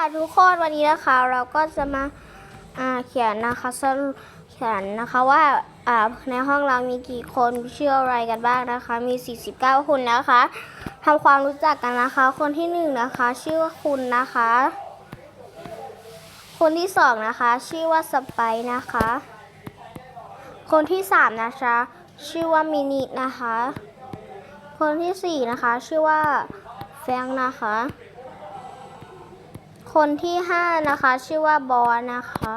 ค่ะทุกคนวันนี้นะคะเราก็จะมาาเขียนนะคะสรุปเขียนนะคะว่าาในห้องเรามีกี่คนชื่ออะไรกันบ้างนะคะ มี 49 คนนะคะทำความรู้จักกันนะคะ คนที่หนึ่งนะคะชื่อว่าคุณนะคะ คนที่สองนะคะชื่อว่าสไปร์นะคะ คนที่สามนะคะชื่อว่ามินินะคะ คนที่สี่นะคะชื่อว่าแฟงนะคะ คนที่ห้านะคะ ชื่อว่าบอสนะคะ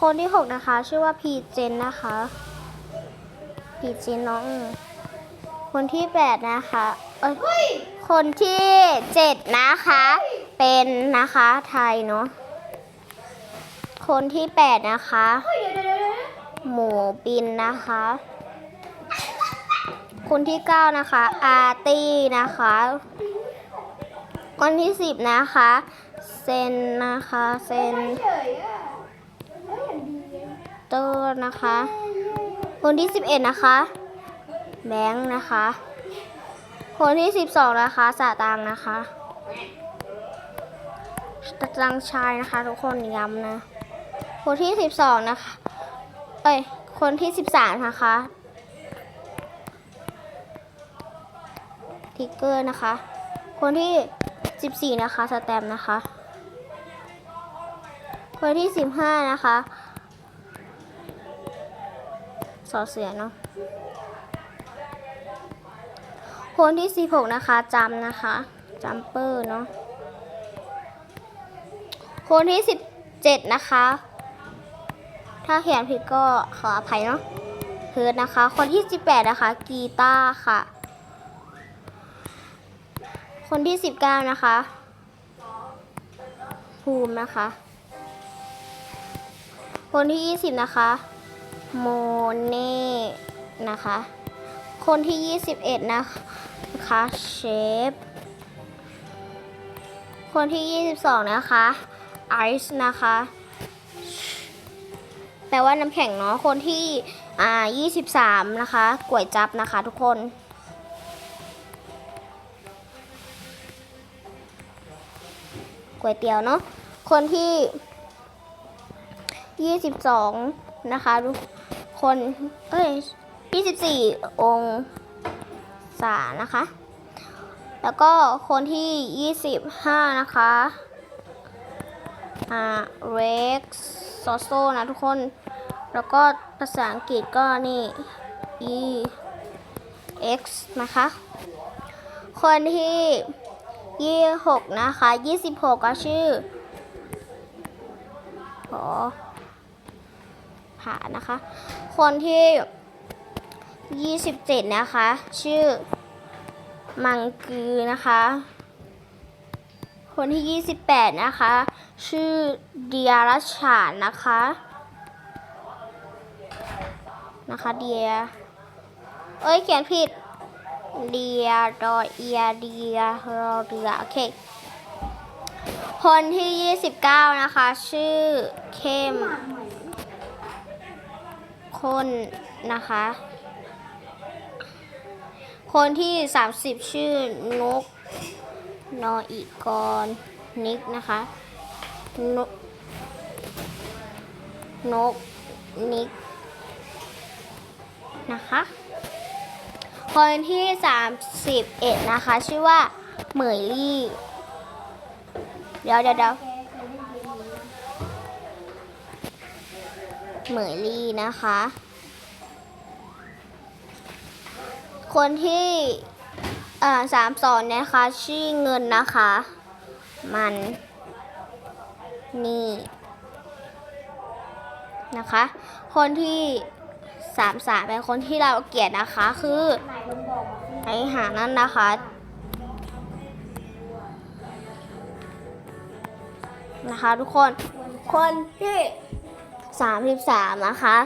คนที่หกนะคะ ชื่อว่าพีเจนนะคะพีเจนน้อง คนที่แปดนะคะเอ้ยคนที่เจ็ดนะคะ เป็นนะคะไทยเนาะคนที่แปดนะคะ หมูปินนะคะ คนที่เก้านะคะ อาร์ตี้นะคะ คนที่สิบนะคะ เซนนะคะเซนเตอร์นะคะ คนที่สิบเอ็ดนะคะ แบงค์นะคะ คนที่สิบสองนะคะสาตังนะคะสตังชายนะคะ ทุกคนย้ำนะ คนที่สิบสองนะคะ เอ้ย คนที่สิบสามนะคะทิกเกอร์นะคะ คนที่ 14นะคะสแตมนะคะคนที่15นะคะสอเสือเนาะคนที่16นะคะจำนะคะจัมเปอร์เนาะคนที่17นะคะ ถ้าเขียนผิดก็ขออภัยเนาะเพิร์ดนะคะ คนที่18นะคะ กีตาร์ค่ะ คนที่19นะคะ ภูมินะคะ คนที่20นะคะ โมเน่นะคะ คนที่21นะคะเชฟ คนที่22นะคะไอซ์นะคะ แปลว่าน้ำแข็งเนาะ คนที่อ่า23นะคะก๋วยจับนะคะทุกคน ก๋วยเตี๋ยวเนาะคนที่ 22 นะคะทุกคนเอ้ย24 องศานะคะ แล้วก็คนที่ 25 นะคะอ่า Rex โซโซนะทุกคน แล้วก็ภาษาอังกฤษก็นี่ E X นะคะ คนที่ ยี่หกนะคะยี่สิบหกก็ชื่อขอผ่านะคะ คนที่ยี่สิบเจ็ดนะคะ ชื่อมังกือนะคะ คนที่ยี่สิบแปดนะคะ ชื่อเดียรัชานนะคะนะคะเดีย เอ้ยเขียนผิด เดียดอเอียเดียรอเรือโอเค คนที่ 29 นะคะ ชื่อเข้มคนนะคะ คนที่ 30 ชื่อนกนออีกรนิกนะคะ นกนกนิกนะคะ คนที่ 31 นะคะ ชื่อว่าเหมยลี่ เดี๋ยวเดี๋ยวเดี๋ยวเหมยลี่นะคะ คนที่เอ่อสามสอนนะคะ ชื่อเงินนะคะ มัน นี่ นะคะ คนที่สามสามเป็นคนที่เราเกลียดนะคะคือ ไอหานั่นนะคะ นะคะทุกคน คนที่สามสิบสามนะคะ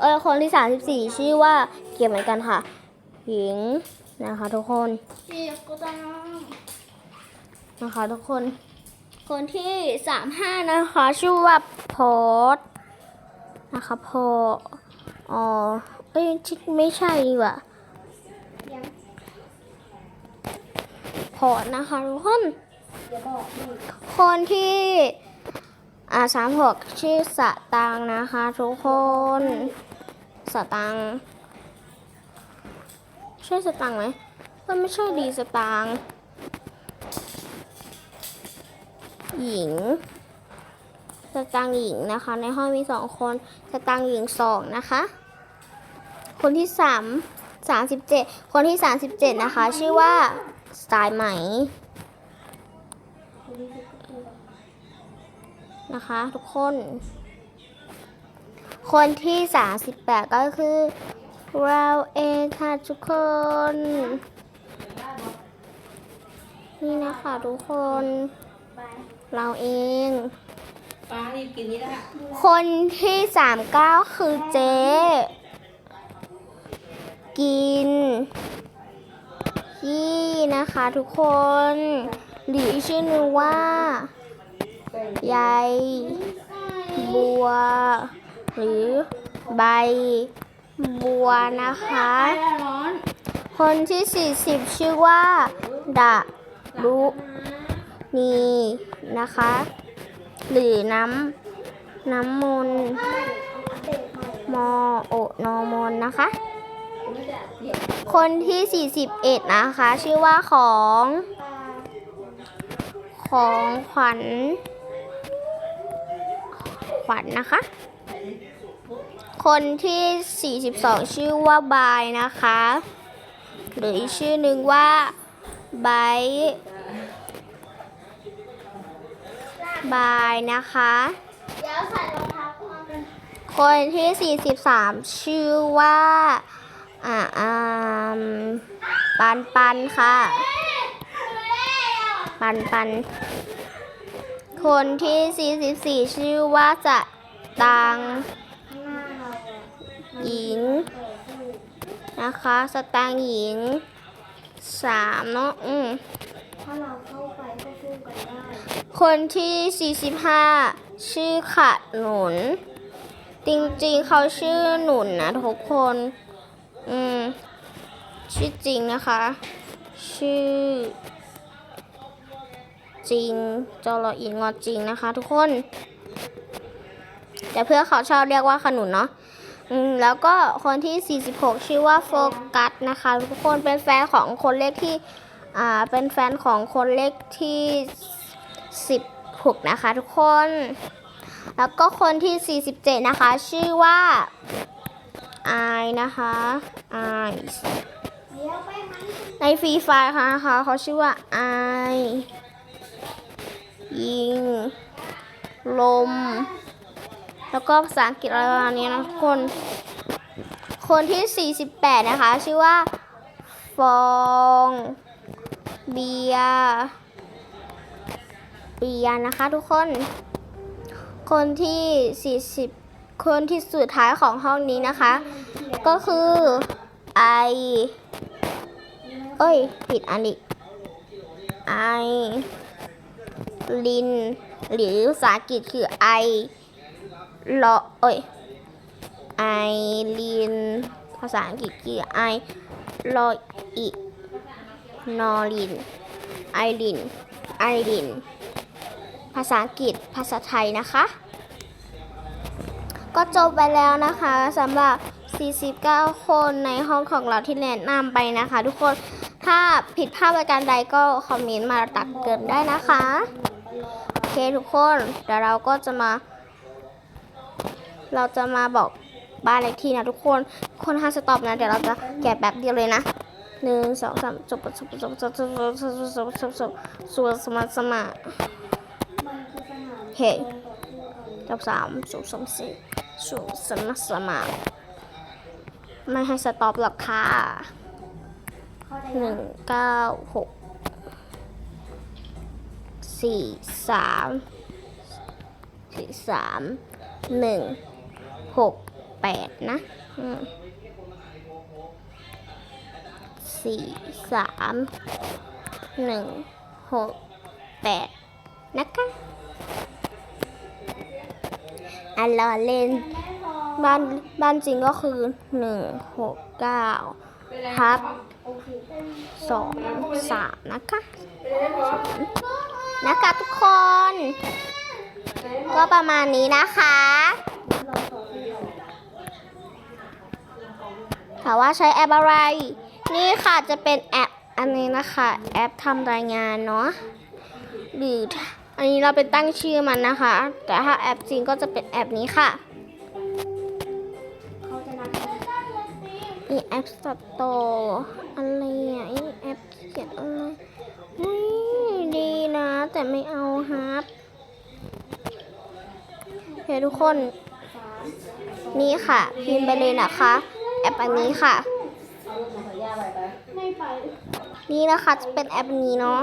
เออคนที่สามสิบสี่ชื่อว่าเกียร์เหมือนกันค่ะ หญิงนะคะทุกคนนะคะทุกคน คนที่สามห้านะคะ ชื่อว่าโพสนะคะโพอ๋อเอ้ยไม่ใช่ดีกว่า อนะคะทุกคนคนที่อ่าสามหกชื่อสตางนะคะทุกคนสตางใช่สตางไหมก็ไม่ใช่ดีสตางหญิง สตางหญิงนะคะ ในห้องมีสองคน สตางหญิงสองนะคะ คนที่สามสามสิบเจ็ดคนที่สามสิบเจ็ดนะคะ ชื่อว่า สไตล์ไหมนะคะทุกคน คนที่ 38 ก็คือเราเองค่ะทุกคน นี่นะคะทุกคนไปเราเองป้ารีบกินนี่แหละคนที่ 39 คือเจ๊กิน ยี่นะคะทุกคน หรืออีกชื่อนึงว่าใยบัว หรือใบบัวนะคะ คนที่ 40 ชื่อว่าดะรุนีนะคะ หรือน้ำน้ำมนมอโอนอมนนะคะ คนที่ 41 นะคะ ชื่อว่าของ ของขวัญ ขวัญนะคะ คนที่ 42 ชื่อว่าบายนะคะ หรืออีกชื่อหนึ่งว่าไบบายนะคะเดี๋ยวใส่รองเท้าก่อนคนที่ 43 ชื่อว่า อ่าอ่ามปันปันค่ะ ปันปัน คนที่ 44 ชื่อว่าจะตังข้างหน้าเราอะหญิง นะคะ สตางค์หญิงสามเนาะอืมถ้าเราเข้าไปก็สู้กันได้ คนที่ 45 ชื่อขะหนุน จริงๆ เขาชื่อหนุนนะทุกคน อืม ชื่อจริงนะคะ ชื่อ จริงจอรออินงอจริงนะคะ ทุกคน แต่เพื่อเขาชอบเรียกว่าขนุนเนาะอืมแล้วก็คนที่ 46 ชื่อว่าโฟกัสนะคะ ทุกคนเป็นแฟนของคนเลขที่อ่าเป็นแฟนของคนเลขที่ 16 นะคะ ทุกคน แล้วก็คนที่ 47 นะคะ ชื่อว่า ไอนะคะไอเดี๋ยวไปมันในฟรีไฟล์ค่ะนะคะเขาชื่อว่าไอยิง ลม แล้วก็ภาษาอังกฤษอะไรประมาณนี้นะทุกคน คนที่ 48 นะคะ ชื่อว่า ฟองเบียร์เบียร์นะคะทุกคน คนที่ 40 คนที่สุดท้ายของห้องนี้นะคะ ก็คือไอเอ้ย ผิดอันอีกไอลิน หรือภาษาอังกฤษคือไอลอเอ้ยไอลิน ภาษาอังกฤษคือไอลออินอลิน ไอลิน ไอลิน ภาษาอังกฤษ ภาษาไทยนะคะ ก็จบไปแล้วนะคะสำหรับ 49 คนในห้องของเราที่แนะนำไปนะคะ ทุกคนถ้าผิดพลาดประการใดก็คอมเมนต์มาตักเกินได้นะคะโอเคทุกคนเดี๋ยวเราก็จะมา เราจะมาบอกบ้านเลขที่นะทุกคนคนห้ามสต็อปนะเดี๋ยวเราจะแกะแบบเดียวเลยนะหนึ่งสองสามจบจบจบจบจบจบจบจบจบจบจบส่วนสมาสมามันคือสนามเฮ้เดินต่อสู้ กับสามสูงสองสี่สูงสมาสมาไม่ให้สต็อปหรอกค่ะเข้าหนึ่งเก้าหกสี่สามสี่สามหนึ่งหกแปดนะสี่สามหนึ่งหกแปดนะคะ อันลอเล่น บ้านบ้านจริงก็คือหนึ่งหกเก้าทับสองสามนะคะนะคะทุกคน ก็ประมาณนี้นะคะถามว่าใช้แอปอะไร นี่ค่ะจะเป็นแอปอันนี้นะคะ แอปทำรายงานเนาะหรือ อันนี้เราเป็นตั้งชื่อมันนะคะ แต่ถ้าแอปจริงก็จะเป็นแอปนี้ค่ะนับมีแอปสตออะไรอะไอแอปเขียนอะไรอุ้ยดีนะ แต่ไม่เอาฮับเฮ้ยทุกคน นี่ค่ะ พิมพ์ไปเลยนะคะ แอปอันนี้ค่ะ นี่นะคะจะเป็นแอปนี้เนาะ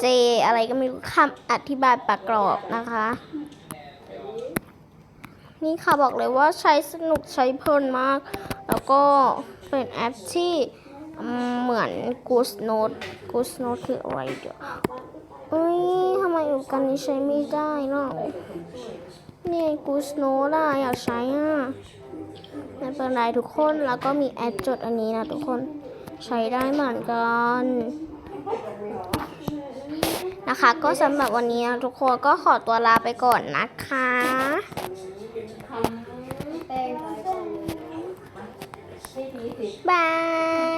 ไม่ไปแล้วเจอะไรก็ไม่รู้คำอธิบายประกอบนะคะ นี่ค่ะบอกเลยว่าใช้สนุกใช้เพลินมาก แล้วก็เป็นแอปที่เหมือน Goose Note Goose Note คืออะไรเดี๋ยวเอ้ยทำไมอุปกรณ์นี้ใช้ไม่ได้เนาะนี่ Goose Note อะอยากใช้อะไม่เป็นไรทุกคนแล้วก็มีแอปจดอันนี้นะทุกคนใช้ได้เหมือนกัน นะคะ ก็สำหรับวันนี้ทุกคนก็ขอตัวลาไปก่อนนะคะบาย